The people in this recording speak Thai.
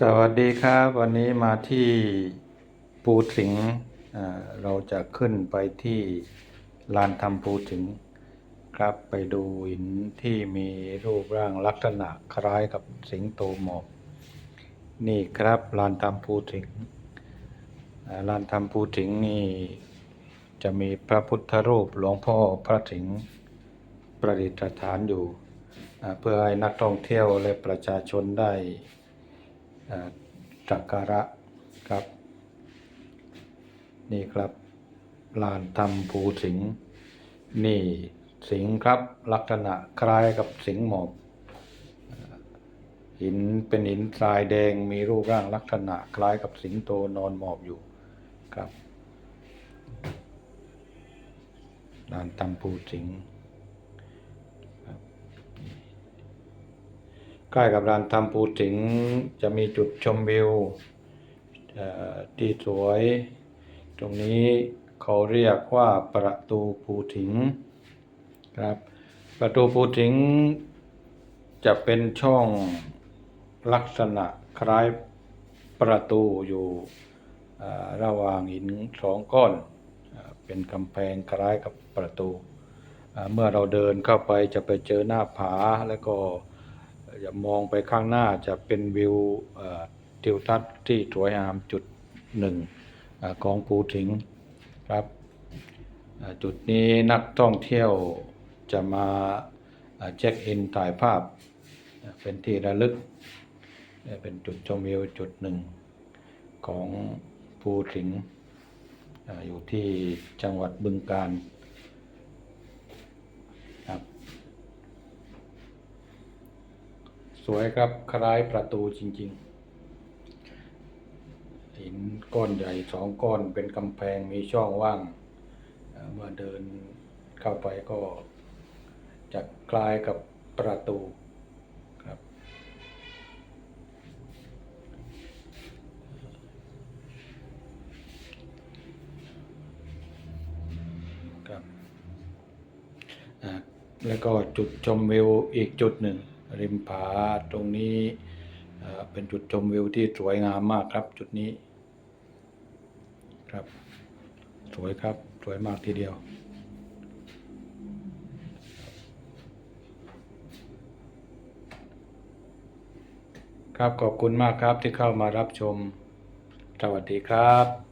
สวัสดีครับ วันนี้มาที่ปูถิงเราจะขึ้นไปที่ลานทำปูถิงครับไปดูหินที่มีรูปร่างลักษณะคล้ายกับสิงโตหมอบนี่ครับลานทำปูถิงอ่าลานทำปูถิงนี่จะมีพระพุทธรูปหลวงพ่อพระถิงประดิษฐานอยู่ เพื่อให้นักท่องเที่ยวและประชาชนได้ สักการะครับ นี่ครับลานทำภูสิงห์นี่สิงห์ครับลักษณะคล้ายกับสิงห์หมอบหินเป็นหินทรายแดงมีรูปร่างลักษณะคล้ายกับสิงโตนอนหมอบอยู่ครับลานทำภูสิงห์ ใกล้กับรานทำปูถิงจะมีจุดชมวิวที่สวย ตรงนี้เขาเรียกว่าประตูปูถิงครับประตูปูถิงจะเป็นช่องลักษณะคล้ายประตูอยู่ระหว่างหินสองก้อน เป็นกำแพงคล้ายกับประตูเอ่อเมื่อเราเดินเข้าไปจะไปเจอหน้าผาแล้วก็ อย่ามองไปข้างหน้าจะเป็นวิวเทิวทัศน์ที่สวยงามจุดหนึ่งอของภูถิงครับจุดนี้นักท่องเที่ยวจะมาเช็คอินถ่ายภาพเป็นที่ระลึกเอ่อเป็นจุดชมวิวจุดหนึ่งของภูถิงเอ่ออยู่ที่จังหวัดบึงกาฬครับ สวยครับคล้ายประตูจริง ๆ หินก้อนใหญ่สองก้อนเป็นกำแพงมีช่องว่าง เมื่อเดินเข้าไปก็จะคล้ายกับประตูครับครับแล้วก็จุดชมวิวอีกจุดหนึ่ง ริมผาตรงนี้เป็นจุดชมวิวที่สวยงามมากครับจุดนี้ ครับ สวยครับสวยมากทีเดียวครับขอบคุณมากครับที่เข้ามารับชม สวัสดีครับ